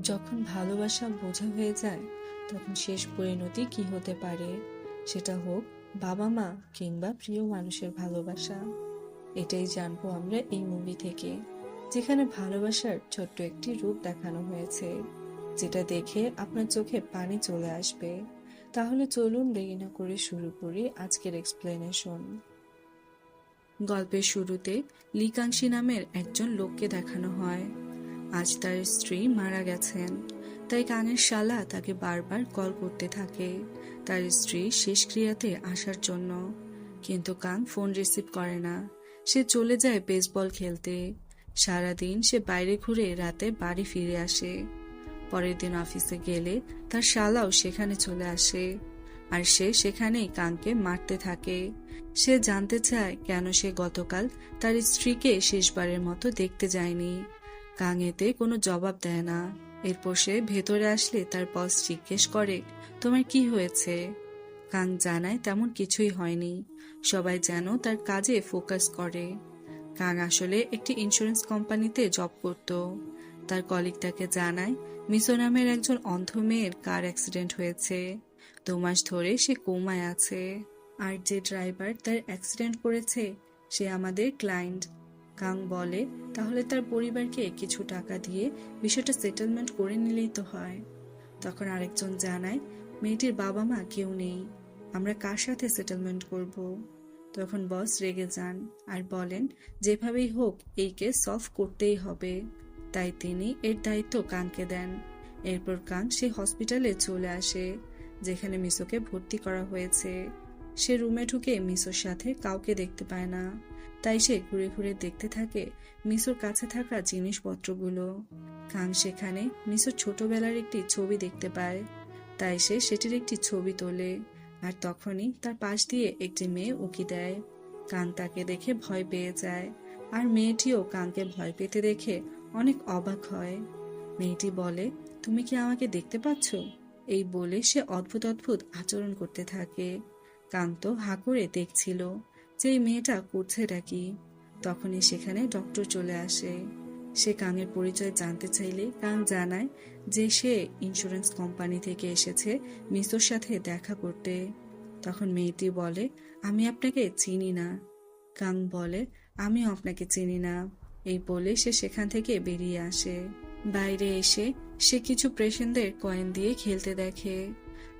যখন ভালোবাসা বোঝা হয়ে যায়, তখন শেষ পরিণতি কি হতে পারে? সেটা হোক বাবা মা কিংবা প্রিয় মানুষের ভালোবাসা। এটাই জানব আমরা এই মুভি থেকে, যেখানে ভালোবাসার ছোট্ট একটি রূপ দেখানো হয়েছে, যেটা দেখে আপনার চোখে পানি চলে আসবে। তাহলে চলুন দেরি না করে শুরু করি আজকের এক্সপ্লেনেশন গল্পের শুরুতে লিকাংশী নামের একজন লোককে দেখানো হয়। আজ তার স্ত্রী মারা গেছেন। তাই কানের শালা তাকে বারবার কল করতে থাকে। তার স্ত্রী শেষক্রিয়াতে আসার জন্য। কিন্তু কান ফোন রিসিভ করে না। সে চলে যায় বেসবল খেলতে। সারাদিন সে বাইরে ঘুরে রাতে বাড়ি ফিরে আসে। পরের দিন অফিসে গেলে তার শালাও সেখানে চলে আসে। আর সে সেখানেই কানকে মারতে থাকে। সে জানতে চায় কেন সে গতকাল তার স্ত্রীকে শেষবারের মতো দেখতে যায়নি। কাং এতে কোনো জবাব দেয় না। এরপর সে ভেতরে আসলে তার বস জিজ্ঞেস করে, তোমার কি হয়েছে? কাং জানায়, তেমন কিছুই হয়নি। সবাই যেন তার কাজে ফোকাস করে। কাং আসলে একটি ইন্স্যুরেন্স কোম্পানিতে জব করত। তার কলিগ তাকে জানায়, মিসো নামের একজন অন্ধ মেয়ের কার অ্যাক্সিডেন্ট হয়েছে। দু মাস ধরে সে কোমায় আছে। আর যে ড্রাইভার তার অ্যাক্সিডেন্ট করেছে, সে আমাদের ক্লায়েন্ট কাং বলে, তাহলে তার পরিবারকে কিছু টাকা দিয়ে বিষয়টা সেটেলমেন্ট করে নিলেই তো হয়। তখন আরেকজন জানায়, মেয়েটির বাবা মা কেউ নেই, আমরা কার সাথে সেটেলমেন্ট করব? তখন বস রেগে যান আর বলেন, যেভাবেই হোক এই কেস সলভ করতেই হবে। তাই তিনি এর দায়িত্ব কানকে দেন। এরপর কান সে হসপিটালে চলে আসে, যেখানে মিসোকে ভর্তি করা হয়েছে। সে রুমে ঢুকে মিসোর সাথে কাউকে দেখতে পায় না। তাই সে ঘুরে ঘুরে দেখতে থাকে মিসোর কাছে থাকা জিনিসপত্রগুলো। কাং সেখানে মিসোর ছোটবেলার একটি ছবি দেখতে পায়। তাই সে সেটির একটি ছবি তোলে আর তখনই তার পাশ দিয়ে একটি মেয়ে উকি দেয়। কান তাকে দেখে ভয় পেয়ে যায় আর মেয়েটিও কানকে ভয় পেতে দেখে অনেক অবাক হয়। মেয়েটি বলে, তুমি কি আমাকে দেখতে পাচ্ছ? এই বলে সে অদ্ভুত অদ্ভুত আচরণ করতে থাকে। কান্ত হা করে দেখছিল যে এই মেয়েটা করছেটা কি। তখনই সেখানে ডক্টর চলে আসে। সে কাঙের পরিচয় জানতে চাইলে কাং জানায় যে সে ইন্স্যুরেন্স কোম্পানি থেকে এসেছে মিসোর সাথে দেখা করতে। তখন মেয়েটি বলে, আমি আপনাকে চিনি না। কাং বলে, আমিও আপনাকে চিনি না। এই বলে সে সেখান থেকে বেরিয়ে আসে। বাইরে এসে সে কিছু পেশেন্টদের কয়েন দিয়ে খেলতে দেখে।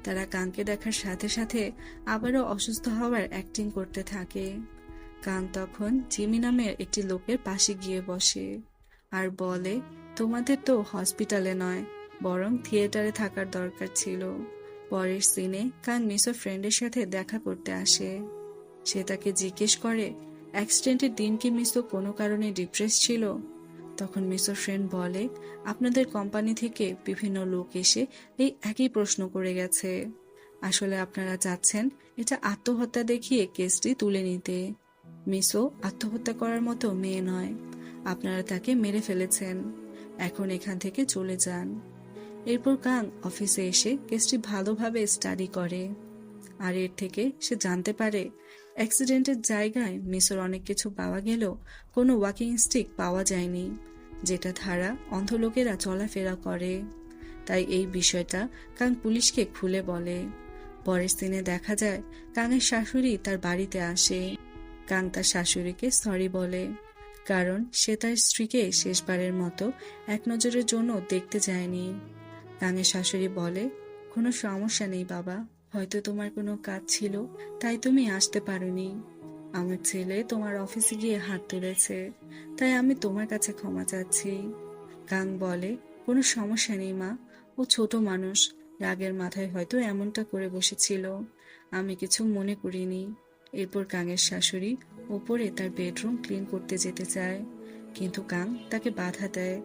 তারা কাংকে দেখার সাথে সাথে আবারও অসুস্থ হওয়ার অ্যাক্টিং করতে থাকে। কান তখন জিমি নামের একটি লোকের পাশে গিয়ে বসে। আর বলে, তোমাদের তো হসপিটালে নয়, বরং থিয়েটারে থাকার দরকার ছিল। পরের সিনে কাং মিসো ফ্রেন্ডের সাথে দেখা করতে আসে। সে তাকে জিজ্ঞেস করে অ্যাক্সিডেন্টের দিন কি মিসো কোনো কারণে ডিপ্রেস ছিল? তখন মিসো ফ্রেন্ড বলে, আপনাদের কোম্পানি থেকে বিভিন্ন লোক এসে এই একই প্রশ্ন করে গেছে। আসলে আপনারা চাচ্ছেন এটা আত্মহত্যা দেখিয়ে কেসটি তুলে নিতে। মিসো আত্মহত্যা করার মতো মেয়ে নয়। আপনারা তাকে মেরে ফেলেছেন। এখন এখান থেকে চলে যান। এরপর কাং অফিসে এসে কেসটি ভালোভাবে স্টাডি করে। আর এর থেকে সে জানতে পারে, অ্যাক্সিডেন্টের জায়গায় মিসোর অনেক কিছু পাওয়া গেলেও কোনো ওয়াকিং স্টিক পাওয়া যায়নি। যেটা ধারা অন্ধ লোকেরা চলাফেরা করে। তাই এই বিষয়টা কাং পুলিশকে খুলে বলে। পরের দিনে দেখা যায় কাঙের শাশুড়ি তার বাড়িতে আসে। কাং তার শাশুড়িকে সরি বলে। কারণ সে তার স্ত্রীকে শেষবারের মতো এক নজরের জন্য দেখতে যায়নি। কাঙের শাশুড়ি বলে, কোনো সমস্যা নেই বাবা। হয়তো তোমার কোনো কাজ ছিল, তাই তুমি আসতে পারোনি। আমার ছেলে তোমার অফিসে গিয়ে হাত তুলেছে, তাই আমি তোমার কাছে ক্ষমা চাচ্ছি। গাং বলে, কোনো সমস্যা নেই মা, ও ছোট মানুষ, রাগের মাথায় হয়তো এমনটা করে বসেছিল। আমি কিছু মনে করিনি। এরপর কাঙের শাশুড়ি ওপরে তার বেডরুম ক্লিন করতে যেতে চায়, কিন্তু কাং তাকে বাধা দেয়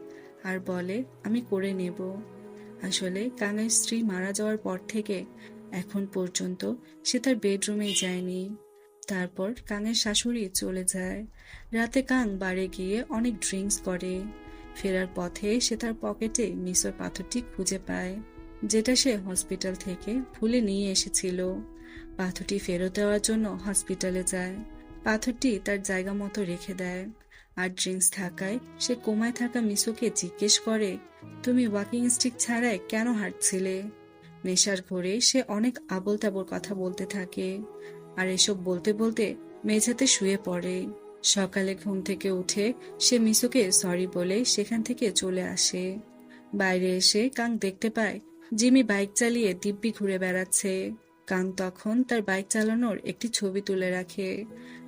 আর বলে, আমি করে নেব। আসলে কাঙের স্ত্রী মারা যাওয়ার পর থেকে এখন পর্যন্ত সে তার বেডরুমে যায়নি। তারপর কাঙের শাশুড়ি চলে যায়। রাতে কাং বাড়ি গিয়ে অনেক ড্রিঙ্কস করে। ফেরার পথে সে তার পকেটে মিসর পাথরটি খুঁজে পায়, যেটা সে হসপিটাল থেকে ভুলে নিয়ে এসেছিল। পাথরটি ফেরত দেওয়ার জন্য হসপিটালে যায়। পাথরটি তার জায়গা মতো রেখে দেয়। আর ড্রিঙ্কস থাকায় সে কোমায় থাকা মিসোকে জিজ্ঞেস করে, তুমি ওয়াকিং স্টিক ছাড়াই কেন হাঁটছিলে? নেশার ঘরে সে অনেক আবল তাবল কথা বলতে থাকে। আর এসব বলতে বলতে মেঝেতে শুয়ে পড়ে। সকালে ঘুম থেকে উঠে সে মিসোকে সরি বলে সেখান থেকে চলে আসে। বাইরে এসে কাং দেখতে পায় জিমি বাইক চালিয়ে দিব্যি ঘুরে বেড়াচ্ছে। কাং তখন তার বাইক চালানোর একটি ছবি তুলে রাখে।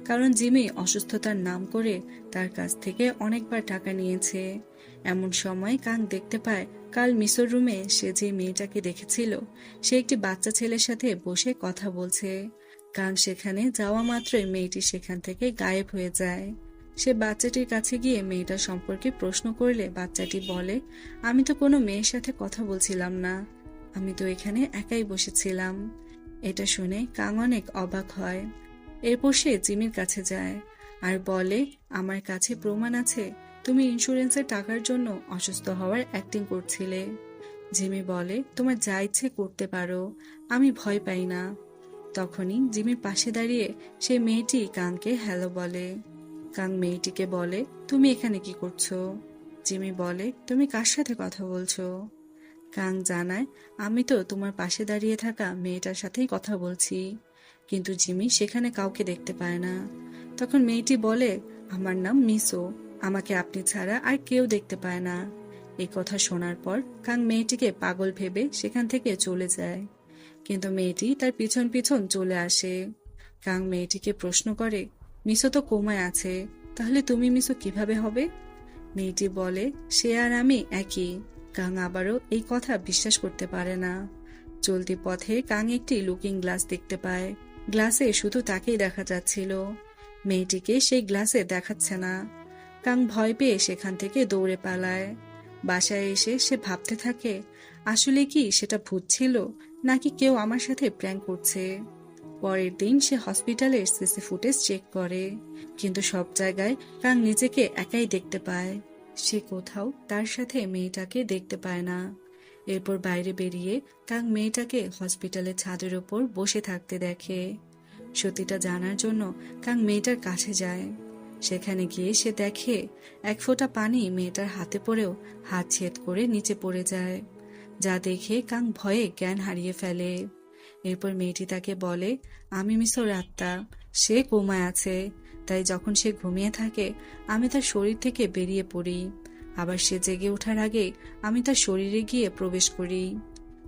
কারণ জিমি অসুস্থতার নাম করে তার কাছ থেকে অনেকবার টাকা নিয়েছে। এমন সময় কাং দেখতে পায় কাল মিসর রুমে সে যে মেয়েটাকে দেখেছিল, সে একটি বাচ্চা ছেলের সাথে বসে কথা বলছে। কাং সেখানে যাওয়া মাত্রই মেয়েটি সেখান থেকে গায়েব হয়ে যায়। সে বাচ্চাটির কাছে গিয়ে মেয়েটার সম্পর্কে প্রশ্ন করলে বাচ্চাটি বলে, আমি তো কোনো মেয়ের সাথে কথা বলছিলাম না। আমি তো এখানে একাই বসেছিলাম। এটা শুনে কাং অনেক অবাক হয়। এরপর সে জিমির কাছে যায় আর বলে, আমার কাছে প্রমাণ আছে। তুমি ইন্স্যুরেন্সের টাকার জন্য অসুস্থ হওয়ার অ্যাক্টিং করছিলে। জিমি বলে, তোমার যা ইচ্ছে করতে পারো। আমি ভয় পাই না। তখনই জিমির পাশে দাঁড়িয়ে সে মেয়েটি কাংকে হ্যালো বলে। কাং মেয়েটিকে বলে, তুমি এখানে কি করছ? জিমি বলে, তুমি কার সাথে কথা বলছো? কাং জানায়, আমি তো তোমার পাশে দাঁড়িয়ে থাকা মেয়েটার সাথেই কথা বলছি। কিন্তু জিমি সেখানে কাউকে দেখতে পায় না। তখন মেয়েটি বলে, আমার নাম মিসো, আমাকে আপনি ছাড়া আর কেউ দেখতে পায় না। এই কথা শোনার পর কাং মেয়েটিকে পাগল ভেবে সেখান থেকে চলে যায়। কিন্তু মেয়েটি তার পিছন পিছন চলে আসে। কাং মেয়েটিকে প্রশ্ন করে, মিসো তো কোমায় আছে, তাহলে তুমি মিসো কীভাবে হবে? মেয়েটি বলে, সে আর আমি একই। কাং আবারও এই কথা বিশ্বাস করতে পারে না। চলতি পথে কাং একটি লুকিং গ্লাস দেখতে পায়। গ্লাসে শুধু তাকেই দেখা যাচ্ছিল। মেয়েটিকে সেই গ্লাসে দেখাচ্ছে না। কাং ভয় পেয়ে সেখান থেকে দৌড়ে পালায়। বাসায় এসে সে ভাবতে থাকে, আসলে কি সেটা ভূত ছিল? নাকি কেউ আমার সাথে প্র্যাঙ্ক করছে। পরের দিন সে হসপিটালের সিসি ফুটেজ চেক করে, কিন্তু সব জায়গায় কাং নিজেকে একাই দেখতে পায়। সে কোথাও তার সাথে মেয়েটাকে দেখতে পায় না। এরপর বাইরে বেরিয়ে কাং মেয়েটাকে হসপিটালের ছাদের ওপর বসে থাকতে দেখে। সত্যিটা জানার জন্য কাং মেয়েটার কাছে যায়। সেখানে গিয়ে সে দেখে এক ফোঁটা পানি মেয়েটার হাতে পড়েও হাত ছেদ করে নিচে পড়ে যায়। যা দেখে কাং ভয়ে জ্ঞান হারিয়ে ফেলে। এরপর মেয়েটি তাকে বলে, আমি মিশর আত্মা সে কোমায় আছে। তাই যখন সে ঘুমিয়ে থাকে, আমি তার শরীর থেকে বেরিয়ে পড়ি। আবার সে জেগে ওঠার আগে, আমি তার শরীরে গিয়ে প্রবেশ করি।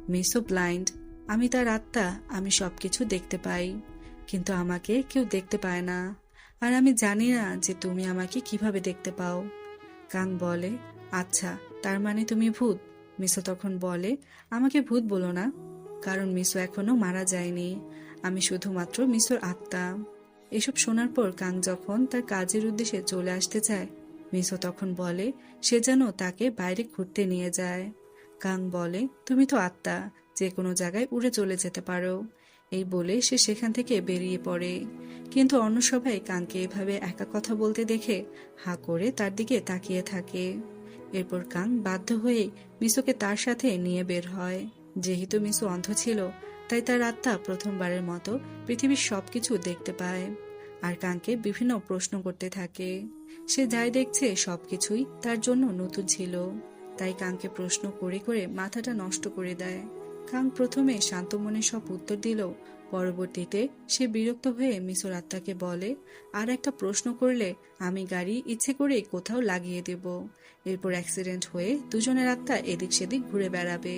মিসো ব্লাইন্ড, আমি তার আত্মা, আমি সব কিছু দেখতে পাই। কিন্তু আমাকে কেউ দেখতে পায় না। আর আমি জানি না যে তুমি আমাকে কীভাবে দেখতে পাও। কাং বলে আচ্ছা তার মানে তুমি ভূত। মিসো তখন বলে, আমাকে ভূত বলো না, কারণ মিসো এখনও মারা যায়নি। আমি শুধুমাত্র মিসোর আত্মা। এসব শোনার পর কাং যখন তার কাজের উদ্দেশ্যে চলে আসতে চায়, মিসো তখন বলে, সে যেন তাকে বাইরে ঘুরতে নিয়ে যায়। কাং বলে, তুমি তো আত্মা যে কোনো জায়গায় উড়ে চলে যেতে পারো। এই বলে সে সেখান থেকে বেরিয়ে পড়ে। কিন্তু অন্য সবাই কাংকে এভাবে একা কথা বলতে দেখে হা করে তার দিকে তাকিয়ে থাকে। এরপর কাং বাধ্য হয়ে মিসোকে তার সাথে নিয়ে বের হয়। যেহেতু মিসো অন্ধ ছিল, তাই তার আত্মা প্রথমবারের মতো পৃথিবীর সবকিছু দেখতে পায়। আর কাংকে বিভিন্ন প্রশ্ন করতে থাকে। সে যাই দেখছে, সবকিছুই তার জন্য নতুন ছিল। তাই কাংকে প্রশ্ন করে করে মাথাটা নষ্ট করে দেয়। কাং প্রথমে শান্ত মনে সব উত্তর দিলেও পরবর্তীতে সে বিরক্ত হয়ে মিসর আত্মাকে বলে, আর একটা প্রশ্ন করলে আমি গাড়ি ইচ্ছে করে কোথাও লাগিয়ে দেব। এরপর অ্যাক্সিডেন্ট হয়ে দুজনের আত্মা এদিক সেদিক ঘুরে বেড়াবে।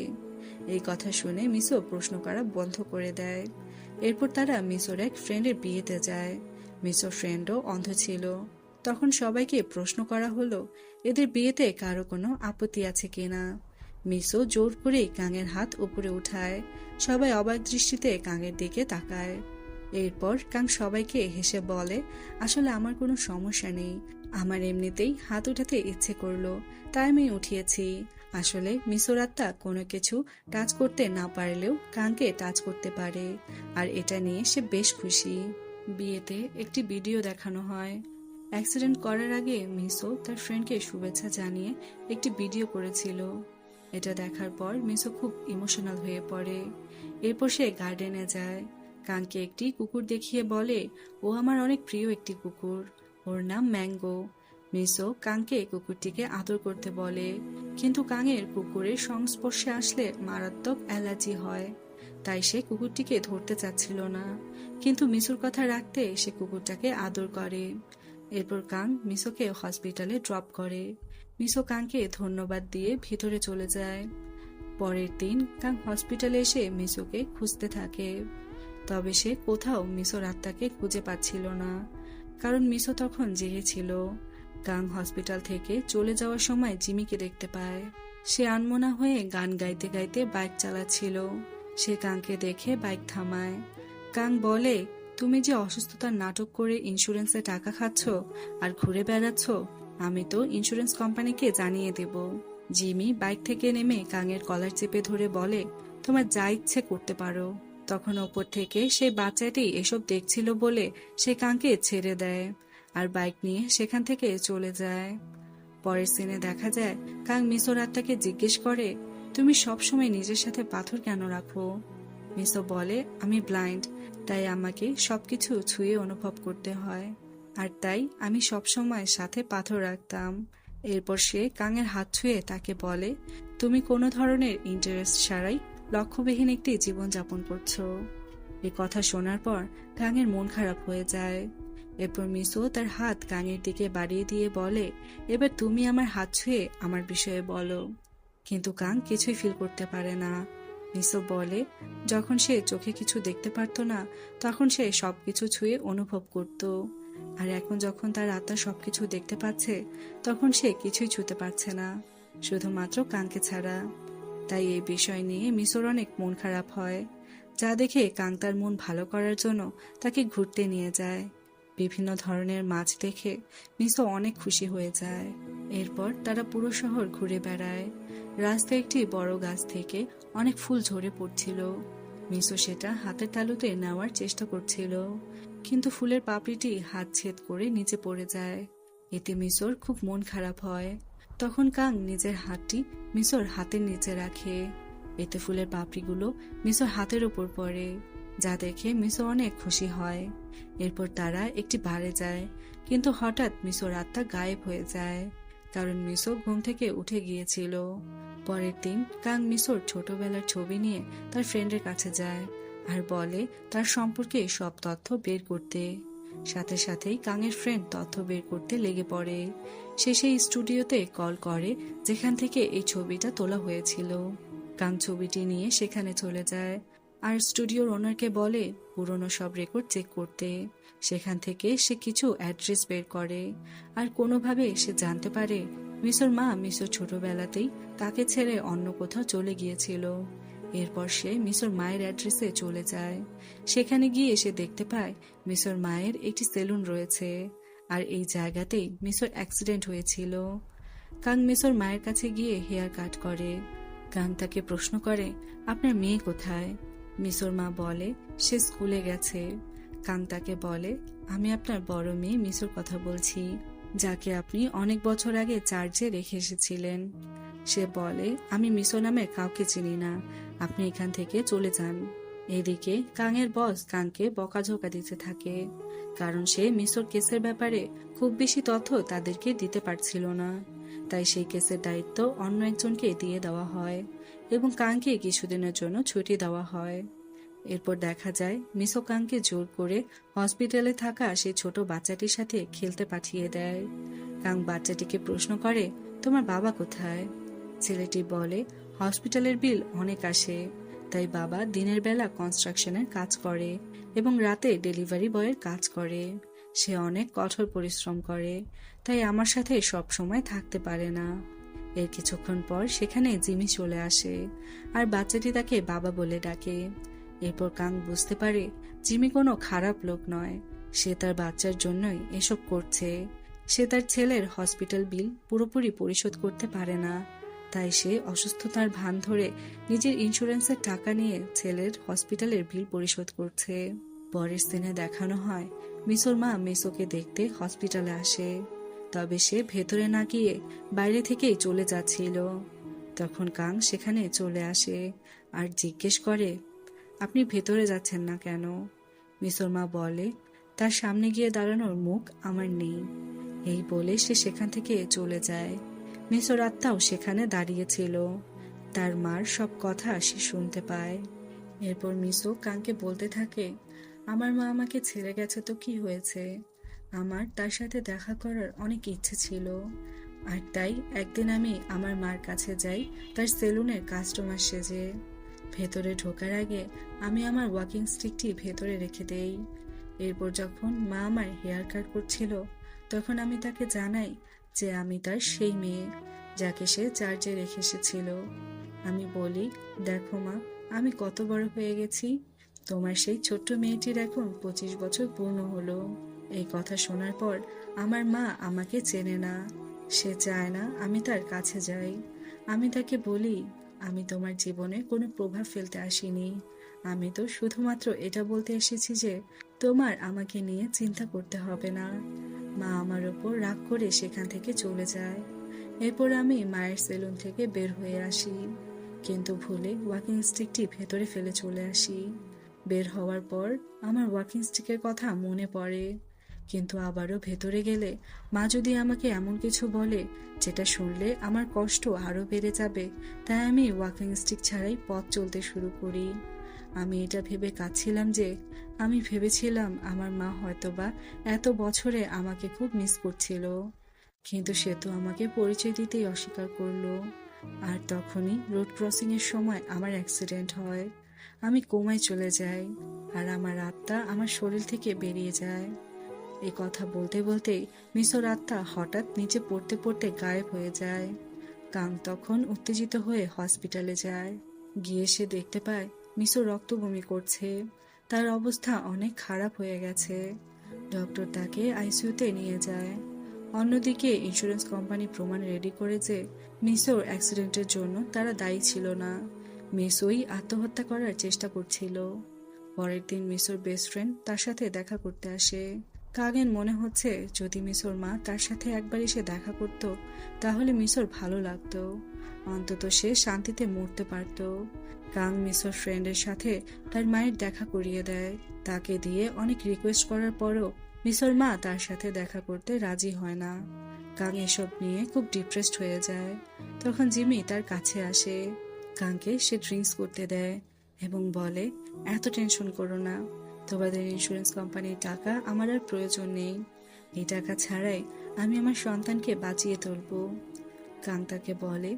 এই কথা শুনে মিসো প্রশ্ন করা বন্ধ করে দেয়। এরপর তারা মিসোর এক ফ্রেন্ডের বিয়েতে যায়। মিসো ফ্রেন্ডও অন্ধ ছিল। তখন সবাইকে প্রশ্ন করা হলো, এদের বিয়েতে কারও কোনো আপত্তি আছে কিনা? মিসো জোর করে কাঙের হাত উপরে উঠায়। সবাই অবাক দৃষ্টিতে কাঙের দিকে তাকায়। এরপর কাং সবাইকে হেসে বলে, আসলে আমার কোনো সমস্যা নেই। আমার এমনিতেই হাত উঠাতে ইচ্ছে করল। তাই আমি উঠিয়েছি। আসলে মিসর আত্মা কোনো কিছু টাচ করতে না পারলেও কানকে টাচ করতে পারে। আর এটা নিয়ে সে বেশ খুশি। বিয়েতে একটি ভিডিও দেখানো হয়। অ্যাক্সিডেন্ট করার আগে মিসো তার ফ্রেন্ডকে শুভেচ্ছা জানিয়ে একটি ভিডিও করেছিল। এটা দেখার পর মিসো খুব ইমোশনাল হয়ে পড়ে। এরপর সে গার্ডেনে যায়। কানকে একটি কুকুর দেখিয়ে বলে, ও আমার অনেক প্রিয় একটি কুকুর। ওর নাম ম্যাঙ্গো। মিসো কাংকে কুকুরটিকে আদর করতে বলে, কিন্তু কাঙের কুকুরের সংস্পর্শে আসলে মারাত্মক অ্যালার্জি হয়। তাই সে কুকুরটিকে ধরতে চাচ্ছিল না, কিন্তু মিসুর কথা রাখতে সে কুকুরটাকে আদর করে। এরপর কাং মিসোকে হসপিটালে ড্রপ করে। মিসো কাংকে ধন্যবাদ দিয়ে ভিতরে চলে যায়। পরের দিন কাং হসপিটালে এসে মিসোকে খুঁজতে থাকে। তবে সে কোথাও মিসোর আত্মাকে খুঁজে পাচ্ছিল না, কারণ মিসো তখন জেগেছিল কাং হসপিটাল থেকে চলে যাওয়ার সময় জিমিকে দেখতে পায়। সে আনমনা হয়ে গান গাইতে গাইতে বাইক চালাচ্ছিল। সে কাংকে দেখে বাইক থামায়। কাং বলে, তুমি যে অসুস্থতার নাটক করে ইন্স্যুরেন্সে টাকা খাচ্ছ আর ঘুরে বেড়াচ্ছ আমি তো ইন্স্যুরেন্স কোম্পানিকে জানিয়ে দেব। জিমি বাইক থেকে নেমে কাঙের কলার চেপে ধরে বলে, তোমার যা ইচ্ছে করতে পারো। তখন ওপর থেকে সেই বাচ্চাটি এসব দেখছিল বলে সে কাঙ্কে ছেড়ে দেয় আর বাইক নিয়ে সেখান থেকে চলে যায়। পরের সিনে দেখা যায়, কাং মিসোর আত্মাকে জিজ্ঞেস করে, তুমি সবসময় নিজের সাথে পাথর কেন রাখো? মিসো বলে, আমি ব্লাইন্ড তাই আমাকে সবকিছু ছুঁয়ে অনুভব করতে হয়। আর তাই আমি সবসময় সাথে পাথর রাখতাম। এরপর সে কাঙের হাত ছুঁয়ে তাকে বলে, তুমি কোনো ধরনের ইন্টারেস্ট ছাড়াই লক্ষ্যবিহীন একটি জীবনযাপন করছ। এ কথা শোনার পর কাঙের মন খারাপ হয়ে যায়। এরপর মিসো তার হাত কাঙের দিকে বাড়িয়ে দিয়ে বলে, এবার তুমি আমার হাত ছুঁয়ে আমার বিষয়ে বলো। কিন্তু কাং কিছুই ফিল করতে পারে না। মিসো বলে, যখন সে চোখে কিছু দেখতে পারতো না, তখন সে সবকিছু ছুঁয়ে অনুভব করত। আর এখন যখন তার আত্মা সবকিছু দেখতে পাচ্ছে, তখন সে কিছুই ছুঁতে পারছে না, শুধুমাত্র কাংকে ছাড়া। তাই এই বিষয় নিয়ে মিসোর অনেক মন খারাপ হয়। যা দেখে কাং তার মন ভালো করার জন্য তাকে ঘুরতে নিয়ে যায়। বিভিন্ন ধরনের মাছ দেখে মিসো অনেক খুশি হয়ে যায়। এরপর তারা পুরো শহর ঘুরে বেড়ায়। রাস্তায় একটি বড় গাছ থেকে অনেক ফুল ঝরে পড়ছিল। মিসো সেটা হাতের তালুতে নেওয়ার চেষ্টা করছিল। কিন্তু ফুলের পাপড়িটি হাত ছেদ করে নিচে পড়ে যায়। এতে মিসোর খুব মন খারাপ হয়। তখন কাং নিজের হাতটি মিসোর হাতের নিচে রাখে। এতে ফুলের পাপড়িগুলো মিসোর হাতের ওপর পড়ে, যা দেখে মিসো অনেক খুশি হয়। এরপর তারা একটি বারে যায়, কিন্তু হঠাৎ মিসোর আত্মা গায়েব হয়ে যায়, কারণ মিসো ঘুম থেকে উঠে গিয়েছিল। পরের দিন কাং মিসোর ছোটবেলার ছবি নিয়ে তার ফ্রেন্ডের কাছে যায়। আর বলে, তার সম্পর্কে সব তথ্য বের করতে। সাথে সাথেই কাঙের ফ্রেন্ড তথ্য বের করতে লেগে পড়ে। সে সেই স্টুডিওতে কল করে, যেখান থেকে এই ছবিটা তোলা হয়েছিল। কাং ছবিটি নিয়ে সেখানে চলে যায়। আর স্টুডিওর ওনারকে বলে, পুরনো সব রেকর্ড চেক করতে। সেখান থেকে সে কিছু অ্যাড্রেস বের করে। আর কোনোভাবে সে জানতে পারে, মিসর মা মিসর ছোটবেলাতেই তাকে ছেড়ে অন্য কোথাও চলে গিয়েছিল। এরপর সে মিসর মায়ের অ্যাড্রেসে চলে যায়। সেখানে গিয়ে সে দেখতে পায় মিসর মায়ের একটি সেলুন রয়েছে আর এই জায়গাতেই মিসর অ্যাক্সিডেন্ট হয়েছিল। কাং মিসর মায়ের কাছে গিয়ে হেয়ার কাট করে। কাং তাকে প্রশ্ন করে, আপনার মেয়ে কোথায়? মিসর মা বলে, সে স্কুলে গেছে। কাং তাকে বলে, আমি আপনার বড় মেয়ে মিসর কথা বলছি, যাকে আপনি অনেক বছর আগে চার্জে রেখে এসেছিলেন। সে বলে, আমি মিসো নামে কাউকে চিনি না। আপনি এখান থেকে চলে যান। এদিকে কাংয়ের বস কাংকে বকাঝোকা দিতে থাকে, কারণ সে মিসর কেসের ব্যাপারে খুব বেশি তথ্য তাদেরকে দিতে পারছিল না। তাই সেই কেসের দায়িত্ব অন্য একজনকে দিয়ে দেওয়া হয় এবং কাংকে কিছুদিনের জন্য ছুটি দেওয়া হয়। এরপর দেখা যায়, মিসো কাংকে জোর করে হসপিটালে থাকা সেই ছোট বাচ্চাটির সাথে খেলতে পাঠিয়ে দেয়। কাং বাচ্চাটিকে প্রশ্ন করে, তোমার বাবা কোথায়? ছেলেটি বলে, হসপিটালের বিল অনেক আসে। তাই বাবা দিনের বেলা কনস্ট্রাকশনের কাজ করে এবং রাতে ডেলিভারি বয়ের কাজ করে। সে অনেক কঠোর পরিশ্রম করে। তাই আমার সাথে সব সময় থাকতে পারে না। এর কিছুক্ষণ পর সেখানে জিমি চলে আসে আর বাচ্চাটি তাকে বাবা বলে ডাকে। এরপর কাং বুঝতে পারে জিমি কোনো খারাপ লোক নয়। সে তার বাচ্চার জন্যই এসব করছে। সে তার ছেলের হসপিটাল বিল পুরোপুরি পরিশোধ করতে পারে না। তাই সে অসুস্থতার ভান ধরে নিজের ইন্স্যুরেন্সের টাকা নিয়ে ছেলের হসপিটালের বিল পরিশোধ করছে। পরের সিনে দেখানো হয়, মিসোর মা মিসোকে দেখতে হসপিটালে আসে। তবে সে ভেতরে না গিয়ে বাইরে থেকেই চলে যাচ্ছিল। তখন কাং সেখানে চলে আসে আর জিজ্ঞেস করে, আপনি ভেতরে যাচ্ছেন না কেন? মিসোর মা বলে, তার সামনে গিয়ে দাঁড়ানোর মুখ আমার নেই। এই বলে সে সেখান থেকে চলে যায়। মিশর আত্মাও সেখানে দাঁড়িয়েছিল। তার মার সব কথা সে শুনতে পায়। এরপর মিসো কানকে বলতে থাকে, আমার মা আমাকে ছেড়ে গেছে তো কি হয়েছে? আমার তার সাথে দেখা করার অনেক ইচ্ছে ছিল। আর তাই একদিন আমি আমার মার কাছে যাই, তার সেলুনের কাস্টমার সেজে। ভেতরে ঢোকার আগে আমি আমার ওয়াকিং স্টিকটি ভেতরে রেখে দেই। এরপর যখন মা আমার হেয়ার কাট করছিল, তখন আমি তাকে জানাই যে আমি তার সেই মেয়ে যাকে সে চার্জে রেখে এসেছিল। আমি বলি, দেখো মা, আমি কত বড় হয়ে গেছি। তোমার সেই ছোট্ট মেয়েটির এখন পঁচিশ বছর পূর্ণ হলো। এই কথা শোনার পর আমার মা আমাকে চেনে না। সে চায় না আমি তার কাছে যাই। আমি তাকে বলি, আমি তোমার জীবনে কোনো প্রভাব ফেলতে আসিনি। আমি তো শুধুমাত্র এটা বলতে এসেছি যে তোমার আমাকে নিয়ে চিন্তা করতে হবে না। মা আমার ওপর রাগ করে সেখান থেকে চলে যায়। এরপর আমি মায়ের সেলুন থেকে বের হয়ে আসি। কিন্তু ভুলে ওয়াকিং স্টিকটি ভেতরে ফেলে চলে আসি। বের হওয়ার পর আমার ওয়াকিং স্টিকের কথা মনে পড়ে। কিন্তু আবারও ভেতরে গেলে মা যদি আমাকে এমন কিছু বলে, যেটা শুনলে আমার কষ্ট আরও বেড়ে যাবে, তাই আমি ওয়াকিং স্টিক ছাড়াই পথ চলতে শুরু করি। আমি এটা ভেবে কাঁদছিলাম যে, আমি ভেবেছিলাম আমার মা হয়তোবা এত বছরে আমাকে খুব মিস করছিল। কিন্তু সে তো আমাকে পরিচয় দিতেই অস্বীকার করল। আর তখনই রোড ক্রসিং এর সময় আমার অ্যাক্সিডেন্ট হয়। আমি কোমায় চলে যাই আর আমার আত্মা আমার শরীর থেকে বেরিয়ে যায়। এই কথা বলতে বলতেই মিশর আত্মা হঠাৎ নিচে পড়তে পড়তে গায়েব হয়ে যায়। কাং তখন উত্তেজিত হয়ে হসপিটালে যায়। গিয়ে সে দেখতে পায় মিশর রক্ত বমি করছে। তার অবস্থা অনেক খারাপ হয়ে গেছে। ডক্টর তাকে আইসিইউতে নিয়ে যায়। অন্যদিকে ইন্স্যুরেন্স কোম্পানি প্রমাণ রেডি করে যে মিসোর অ্যাক্সিডেন্টের জন্য তারা দায়ী ছিল না। মিসোই আত্মহত্যা করার চেষ্টা করছিল। পরের দিন মিসোর বেস্ট ফ্রেন্ড তার সাথে দেখা করতে আসে। কাগেন মনে হচ্ছে যদি মিসোর মা তার সাথে একবার এসে দেখা করত, তাহলে মিসোর ভালো লাগতো। অন্তত সে শান্তিতে মরতে পারত। কাং মিসোর ফ্রেন্ডের সাথে তার মায়ের দেখা করিয়ে দেয়। তাকে দিয়ে অনেক রিকোয়েস্ট করার পরও মিসোর মা তার সাথে দেখা করতে রাজি হয় না। কাং এসব নিয়ে খুব ডিপ্রেসড হয়ে যায়। তখন জিমি তার কাছে আসে। কাংকে সে ড্রিঙ্কস করতে দেয় এবং বলে, এত টেনশন করো না। তোমাদের ইন্স্যুরেন্স কোম্পানির টাকা আমার আর প্রয়োজন নেই। এই টাকা ছাড়াই আমি আমার সন্তানকে বাঁচিয়ে তুলব। কাং তাকে বলে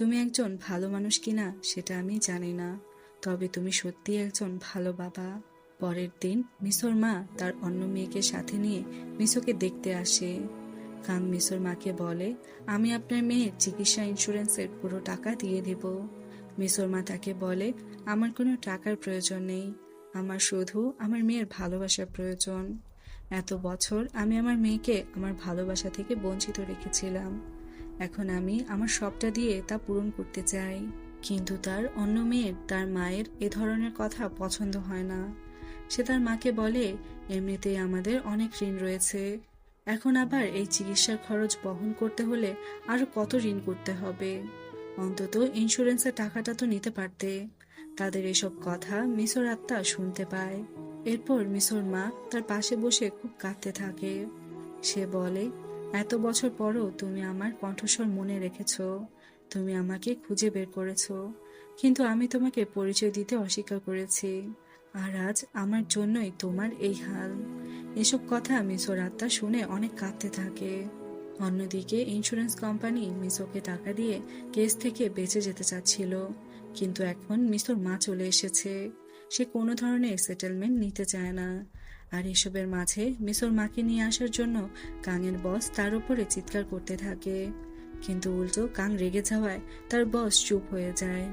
তুমি একজন ভালো মানুষ কিনা সেটা আমি জানি না। তবে তুমি সত্যি একজন ভালো বাবা। পরের দিন মিসোর মা তার অন্য মেয়েকে সাথে নিয়ে মিসোকে দেখতে আসে। কাম মিসোর মাকে বলে, আমি আপনার মেয়ের চিকিৎসা ইন্স্যুরেন্সের পুরো টাকা দিয়ে দেব। মিসোর মা তাকে বলে, আমার কোনো টাকার প্রয়োজন নেই। আমার শুধু আমার মেয়ের ভালোবাসার প্রয়োজন। এত বছর আমি আমার মেয়েকে আমার ভালোবাসা থেকে বঞ্চিত রেখেছিলাম। এখন আমি আমার সবটা দিয়ে তা পূরণ করতে চাই। কিন্তু তার অন্য মেয়ের, তার মায়ের এ ধরনের কথা পছন্দ হয় না। সে তার মাকে বলে, এমনিতেই আমাদের অনেক ঋণ রয়েছে। এখন আবার এই চিকিৎসার খরচ বহন করতে হলে আরও কত ঋণ করতে হবে? অন্তত ইন্স্যুরেন্সের টাকাটা তো নিতে পারতে। তাদের এসব কথা মিশর আত্মা শুনতে পায়। এরপর মিশর মা তার পাশে বসে খুব কাঁদতে থাকে। সে বলে এত বছর পরও তুমি আমার কণ্ঠস্বর মনে রেখেছ, তুমি আমাকে খুঁজে বের করেছ, কিন্তু আমি তোমাকে পরিচয় দিতে অস্বীকার করেছি, আর আজ আমার জন্যই তোমার এই হাল। এসব কথা মিসোর আত্মা শুনে অনেক কাঁদতে থাকে। অন্যদিকে ইন্স্যুরেন্স কোম্পানি মিসোকে টাকা দিয়ে কেস থেকে বেঁচে যেতে চাচ্ছিল, কিন্তু এখন মিসোর মা চলে এসেছে। সে কোনো ধরনের সেটেলমেন্ট নিতে চায় না। আর এসবের মাঝে মিশোর মাকে নিয়ে আসার জন্য কাঙের বস তার উপরে চিৎকার করতে থাকে। কিন্তু উল্টো কাং রেগে যাওয়ায় তার বস চুপ হয়ে যায়।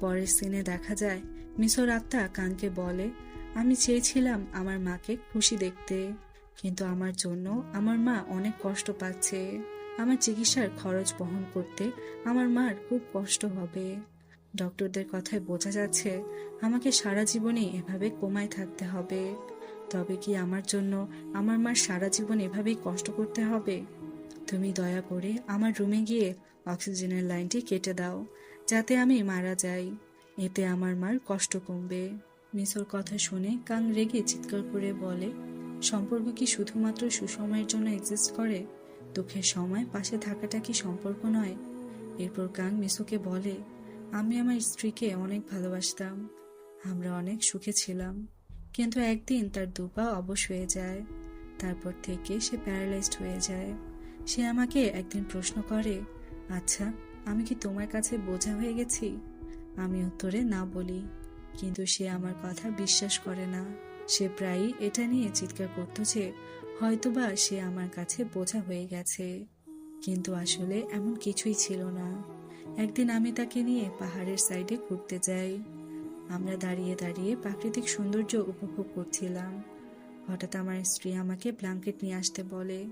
পরের সিনে দেখা যায় মিশর আত্মা কানকে বলে, আমি চেয়েছিলাম আমার মাকে খুশি দেখতে, কিন্তু আমার জন্য আমার মা অনেক কষ্ট পাচ্ছে। আমার চিকিৎসার খরচ বহন করতে আমার মার খুব কষ্ট হবে। ডক্টরদের কথায় বোঝা যাচ্ছে, আমাকে সারা জীবনে এভাবে কোমায় থাকতে হবে। তবে কি আমার জন্য আমার মার সারা জীবন এভাবেই কষ্ট করতে হবে? তুমি দয়া করে আমার রুমে গিয়ে অক্সিজেনের লাইনটি কেটে দাও, যাতে আমি মারা যাই। এতে আমার মার কষ্ট কমবে। মিসর কথা শুনে কাং রেগে চিৎকার করে বলে, সম্পর্ক কি শুধুমাত্র সুসময়ের জন্য এক্সিস্ট করে? দুঃখের সময় পাশে থাকাটা কি সম্পর্ক নয়? এরপর কাং মিসোকে বলে, আমি আমার স্ত্রীকে অনেক ভালোবাসতাম। আমরা অনেক সুখে ছিলাম। কিন্তু একদিন তার দুপা অবশ হয়ে যায়। তারপর থেকে সে প্যারালাইজড হয়ে যায়। সে আমাকে একদিন প্রশ্ন করে আচ্ছা আমি কি তোমার কাছে বোঝা হয়ে গেছি? আমি উত্তরে, না, বলি। কিন্তু সে আমার কথা বিশ্বাস করে না। সে প্রায়ই এটা নিয়ে চিৎকার করতো যে, হয়তোবা সে আমার কাছে বোঝা হয়ে গেছে। কিন্তু আসলে এমন কিছুই ছিল না। একদিন আমি তাকে নিয়ে পাহাড়ের সাইডে ঘুরতে যাই। আমরা দাঁড়িয়ে দাঁড়িয়ে প্রাকৃতিক সৌন্দর্য উপভোগ করছিলাম। হঠাৎ আমার স্ত্রী আমাকে ব্ল্যাঙ্কেট নিয়ে আসতে বলে,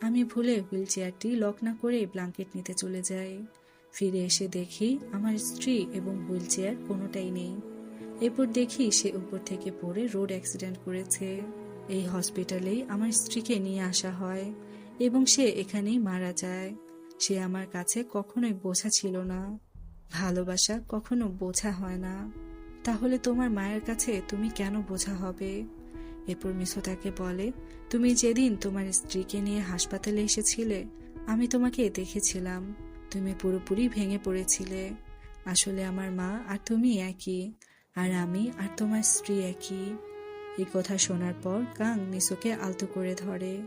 আমি ভুলে হুইল চেয়ারটি লক না করে ব্ল্যাঙ্কেট নিতে চলে যাই। ফিরে এসে দেখি আমার স্ত্রী এবং হুইল চেয়ার কোনোটাই নেই। এরপর দেখি সে উপর থেকে পড়ে রোড অ্যাক্সিডেন্ট করেছে। এই হসপিটালেই আমার স্ত্রীকে নিয়ে আসা হয় এবং সে এখানেই মারা যায়। সে আমার কাছে কখনোই বোঝা ছিল না। ভালোবাসা কখনো বোঝা হয় না। তাহলে তোমার মায়ের কাছে তুমি কেন বোঝা হবে? এরপর মিসো তাকে বলে, তুমি যেদিন তোমার স্ত্রীকে নিয়ে হাসপাতালে এসেছিলে, আমি তোমাকে দেখেছিলাম। তুমি পুরোপুরি ভেঙে পড়েছিলে। আসলে আমার মা আর তুমি একই, আর আমি আর তোমার স্ত্রী একই। এই কথা শোনার পর কাং মিসোকে আলতো করে ধরে।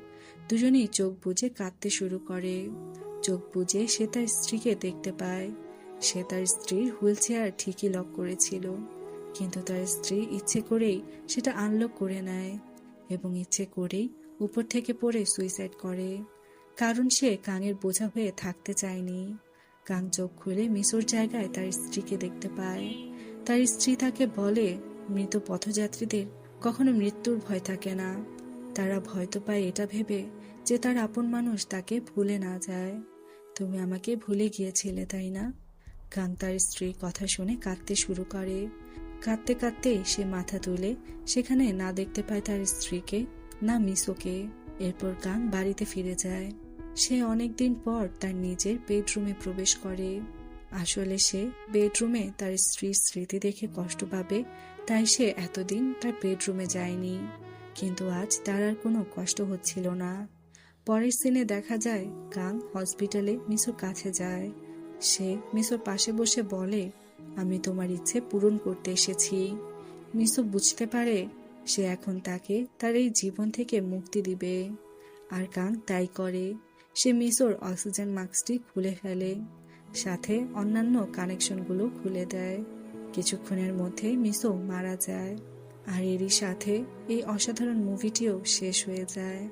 দুজনেই চোখ বুজে কাঁদতে শুরু করে। চোখ বুজে সে তার স্ত্রীকে দেখতে পায়। সে তার স্ত্রীর হুইল চেয়ার ঠিকই লক করেছিল। কিন্তু তার স্ত্রী ইচ্ছে করেই সেটা আনলক করে নেয় এবং ইচ্ছে করেই উপর থেকে পড়ে সুইসাইড করে। কারণ সে কাঙের বোঝা হয়ে থাকতে চায়নি। কাং চোখ খুলে মিশর জায়গায় তার স্ত্রীকে দেখতে পায়। তার স্ত্রী তাকে বলে, মৃত পথযাত্রীদের কখনো মৃত্যুর ভয় থাকে না। তারা ভয় তো পায় এটা ভেবে যে তার আপন মানুষ তাকে ভুলে না যায়। তুমি আমাকে ভুলে গিয়েছিলে, তাই না? কাং তার স্ত্রীর কথা শুনে কাঁদতে শুরু করে। কাঁদতে কাঁদতে সে মাথা তুলে সেখানে না দেখতে পায় তার স্ত্রীকে, না মিসোকে। এরপর গান বাড়িতে ফিরে যায়। সে অনেকদিন পর তার নিজের বেডরুমে প্রবেশ করে। আসলে সে বেডরুমে তার স্ত্রীর স্মৃতি দেখে কষ্ট পাবে, তাই সে এতদিন তার বেডরুমে যায়নি। কিন্তু আজ তার আর কোনো কষ্ট হচ্ছিল না। পরের সিনে দেখা যায় কাং হসপিটালে মিসোর কাছে যায়। সে মিসোর পাশে বসে বলে আমি তোমার ইচ্ছে পূরণ করতে এসেছি। মিসো বুঝতে পারে সে এখন তাকে তার এই জীবন থেকে মুক্তি দিবে। আর কাং তাই করে। সে মিসোর অক্সিজেন মাস্কটি খুলে ফেলে। সাথে অন্যান্য কানেকশনগুলো খুলে দেয়। কিছুক্ষণের মধ্যে মিসো মারা যায়। আর এরই সাথে এই অসাধারণ মুভিটিও শেষ হয়ে যায়।